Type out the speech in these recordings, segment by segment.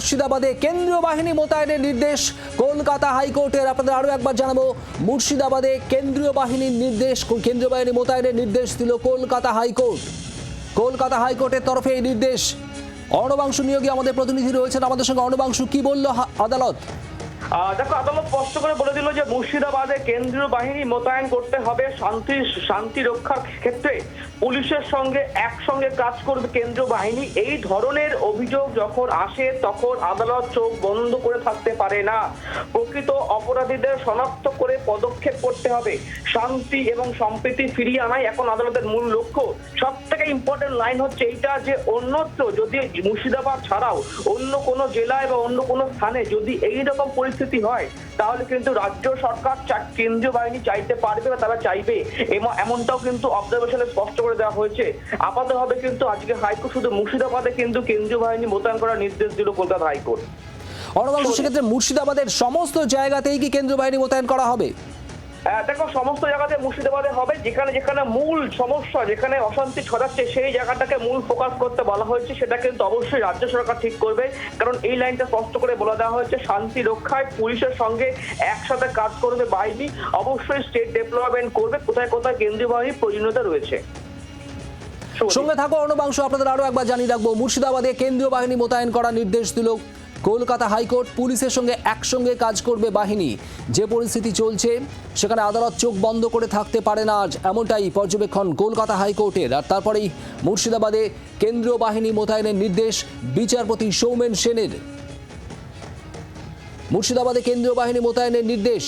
মুর্শিদাবাদে কেন্দ্রীয় বাহিনী মোতায়েনের নির্দেশ। কলকাতা হাইকোর্টের আপনাদের আরও একবার জানাব, মুর্শিদাবাদে কেন্দ্রীয় বাহিনীর নির্দেশ, কেন্দ্রীয় বাহিনী মোতায়েনের নির্দেশ দিল কলকাতা হাইকোর্ট। কলকাতা হাইকোর্টের তরফে এই নির্দেশ। অর্ণবাংশ নিয়োগে আমাদের প্রতিনিধি রয়েছেন। আমাদের সঙ্গে অর্ণবাংশু কি বলল আদালত? দেখো, আদালত স্পষ্ট করে বলে দিল যে মুর্শিদাবাদে কেন্দ্রীয় বাহিনী মোতায়েন করতে হবে শান্তি শান্তি রক্ষার ক্ষেত্রে। পুলিশের সঙ্গে একসঙ্গে কাজ করবে কেন্দ্রীয় বাহিনী। এই ধরনের অভিযোগ যখন আসে, তখন আদালত চোখ বন্ধ করে থাকতে পারে না। প্রকৃত অপরাধীদের শনাক্ত করে পদক্ষেপ করতে হবে। শান্তি এবং সম্প্রীতি ফিরিয়ে আনাই এখন আদালতের মূল লক্ষ্য। সব থেকে ইম্পর্টেন্ট লাইন হচ্ছে এইটা যে অন্যত্র যদি মুর্শিদাবাদ ছাড়াও অন্য কোনো জেলায় বা অন্য কোনো স্থানে যদি এই রকম পরিস্থিতি হয়, তাহলে কিন্তু রাজ্য সরকার কেন্দ্রীয় বাহিনী চাইতে পারবে বা তারা চাইবে। এম- এমনটাও কিন্তু অবজারভেশনে স্পষ্ট করে দেওয়া হয়েছে। আপাতভাবে কিন্তু আজকে হাইকোর্ট শুধু মুর্শিদাবাদে কিন্তু কেন্দ্রীয় বাহিনী মোতায়েন করার নির্দেশ দিল কলকাতা হাইকোর্ট। অর্ণবাংশু সেক্ষেত্রে মুর্শিদাবাদের সমস্ত জায়গাতেই কি কেন্দ্রীয় বাহিনী মোতায়েন করা হবে? আহ, দেখো সমস্ত জায়গাতে মুর্শিদাবাদে হবে। যেখানে যেখানে মূল সমস্যা যেখানে অশান্তি ছড়াচ্ছে সেই জায়গাটাকে মূল ফোকাস করতে বলা হয়েছে। সেটা কিন্তু অবশ্যই রাজ্য সরকার ঠিক করবে। কারণ এই লাইনটা স্পষ্ট করে বলে দেওয়া হয়েছে শান্তি রক্ষায় পুলিশের সঙ্গে একসাথে কাজ করবে বাহিনী। অবশ্যই স্টেট ডেভেলপমেন্ট করবে কোথায় কোথায় কেন্দ্রীয় বাহিনীর প্রয়োজনীয়তা রয়েছে। সঙ্গে থাকো অর্ণবাংশু আপনাদের আরও একবার জানিয়ে রাখব মুর্শিদাবাদে কেন্দ্রীয় বাহিনী মোতায়েন করার নির্দেশ দিল কলকাতা হাইকোর্ট পুলিশের সঙ্গে একসঙ্গে কাজ করবে বাহিনী। যে পরিস্থিতি চলছে, সেখানে আদালত চোখ বন্ধ করে থাকতে পারে না আজ। এমনটাই পর্যবেক্ষণ কলকাতা হাইকোর্টের। আর তারপরেই মুর্শিদাবাদে কেন্দ্রীয় বাহিনী মোতায়েনের নির্দেশ বিচারপতি সৌমেন সেনের। মুর্শিদাবাদে কেন্দ্রীয় বাহিনী মোতায়েনের নির্দেশ।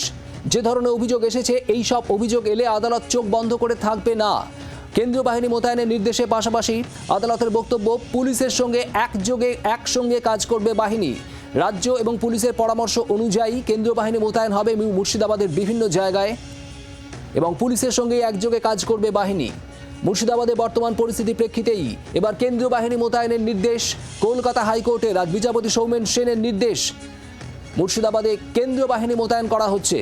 যে ধরনের অভিযোগ এসেছে, এই সব অভিযোগ এলে আদালত চোখ বন্ধ করে থাকবে না। কেন্দ্রীয় বাহিনী মোতায়েনের নির্দেশের পাশাপাশি আদালতের বক্তব্য, পুলিশের সঙ্গে একযোগে একসঙ্গে কাজ করবে বাহিনী। রাজ্য এবং পুলিশের পরামর্শ অনুযায়ী কেন্দ্রীয় বাহিনী মোতায়েন হবে মুর্শিদাবাদের বিভিন্ন জায়গায় এবং পুলিশের সঙ্গে একযোগে কাজ করবে বাহিনী। মুর্শিদাবাদে বর্তমান পরিস্থিতি প্রেক্ষিতেই এবার কেন্দ্রীয় বাহিনী মোতায়েনের নির্দেশ, কলকাতা হাইকোর্টে রাজ বিচারপতি সৌমেন সেনের নির্দেশ। মুর্শিদাবাদে কেন্দ্রীয় বাহিনী মোতায়েন করা হচ্ছে।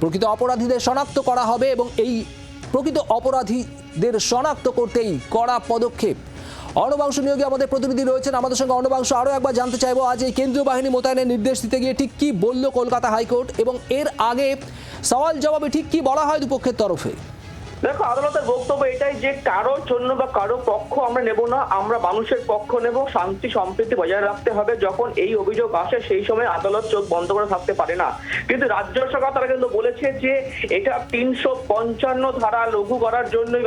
প্রকৃত অপরাধীদের শনাক্ত করা হবে এবং এই প্রকৃত অপরাধীদের শনাক্ত করতেই কড়া পদক্ষেপ। অর্ণবাংশ নিয়োগে আমাদের প্রতিনিধি রয়েছেন। আমাদের সঙ্গে অর্ণবাংশ আরও একবার জানতে চাইব, আজ এই কেন্দ্রীয় বাহিনী মোতায়েনের নির্দেশ দিতে গিয়ে ঠিক কী বলল কলকাতা হাইকোর্ট এবং এর আগে সওয়াল জবাবে ঠিক কী বলা হয় দুপক্ষের তরফে? দেখো, আদালতের বক্তব্য এটাই যে কারোর জন্য বা কারও পক্ষ আমরা নেব না, আমরা মানুষের পক্ষ নেব, শান্তি, সম্প্রীতি বজায় রাখতে হবে। যখন এই অভিযোগ আসে, সেই সময় আদালত চোখ বন্ধ করে থাকতে পারে না। কিন্তু রাজ্য সরকার তারা কিন্তু বলেছে যে এটা তিনশো পঞ্চান্ন ধারা লঘু করার জন্যই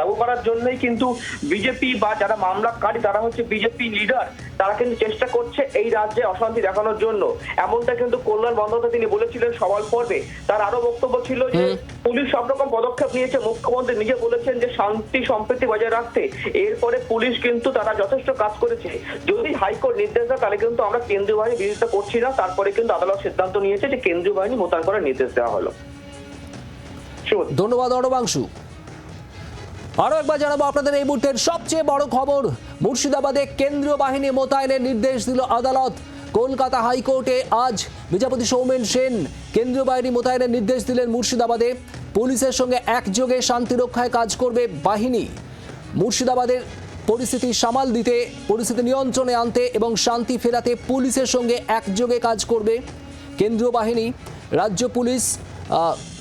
লাগু করার জন্যই কিন্তু বিজেপি বা যারা মামলাকারী, তারা হচ্ছে বিজেপি লিডার তারা কিন্তু চেষ্টা করছে এই রাজ্যে অশান্তি দেখানোর জন্য। এমনটা কিন্তু কল্যাণ বন্দ্যোপাধ্যায় তিনি বলেছিলেন সওয়াল পর্বে। তার আরও বক্তব্য ছিল যে পুলিশ সব রকম পদক্ষেপ নিয়েছে। মুখ্যমন্ত্রী নিজে বলেছেন যে শান্তি সম্প্রীতি বজায় রাখতে। এরপরে পুলিশ কিন্তু তারা যথেষ্ট কাজ করেছে। যদি হাইকোর্ট নির্দেশ দেয় তাহলে কিন্তু আমরা কেন্দ্রীয় বাহিনী বিরোধিতা করছি না। তারপরে কিন্তু আদালত সিদ্ধান্ত নিয়েছে যে কেন্দ্রীয় বাহিনী মোতায়েন করার নির্দেশ দেওয়া হলো। ধন্যবাদ অর্ণবাংশু। আরও একবার জানাব আপনাদের এই মুহূর্তের সবচেয়ে বড় খবর। মুর্শিদাবাদে কেন্দ্রীয় বাহিনী মোতায়েনের নির্দেশ দিল আদালত। কলকাতা হাইকোর্টে আজ বিচারপতি সৌমেন সেন কেন্দ্রীয় বাহিনী মোতায়েনের নির্দেশ দিলেন মুর্শিদাবাদে। পুলিশের সঙ্গে একযোগে শান্তি রক্ষায় কাজ করবে বাহিনী। মুর্শিদাবাদের পরিস্থিতি সামাল দিতে, পরিস্থিতি নিয়ন্ত্রণে আনতে এবং শান্তি ফেরাতে পুলিশের সঙ্গে একযোগে কাজ করবে। কেন্দ্রীয় বাহিনী, রাজ্য পুলিশ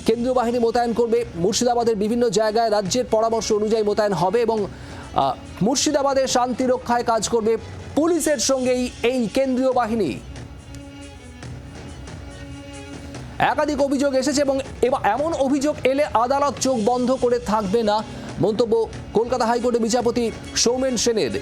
কেন্দ্রীয় বাহিনী মোতায়েন করবে। মুর্শিদাবাদের বিভিন্ন জায়গায় রাজ্যের পরামর্শ অনুযায়ী মোতায়েন হবে এবং আহ, মুর্শিদাবাদের শান্তি রক্ষায় কাজ করবে পুলিশের সঙ্গেই এই কেন্দ্রীয় বাহিনী। একাধিক অভিযোগ এসেছে এবা- এমন অভিযোগ এলে আদালত চোখ বন্ধ করে থাকবে না। মন্তব্য কলকাতা হাইকোর্টের বিচারপতি সৌমেন সেনের।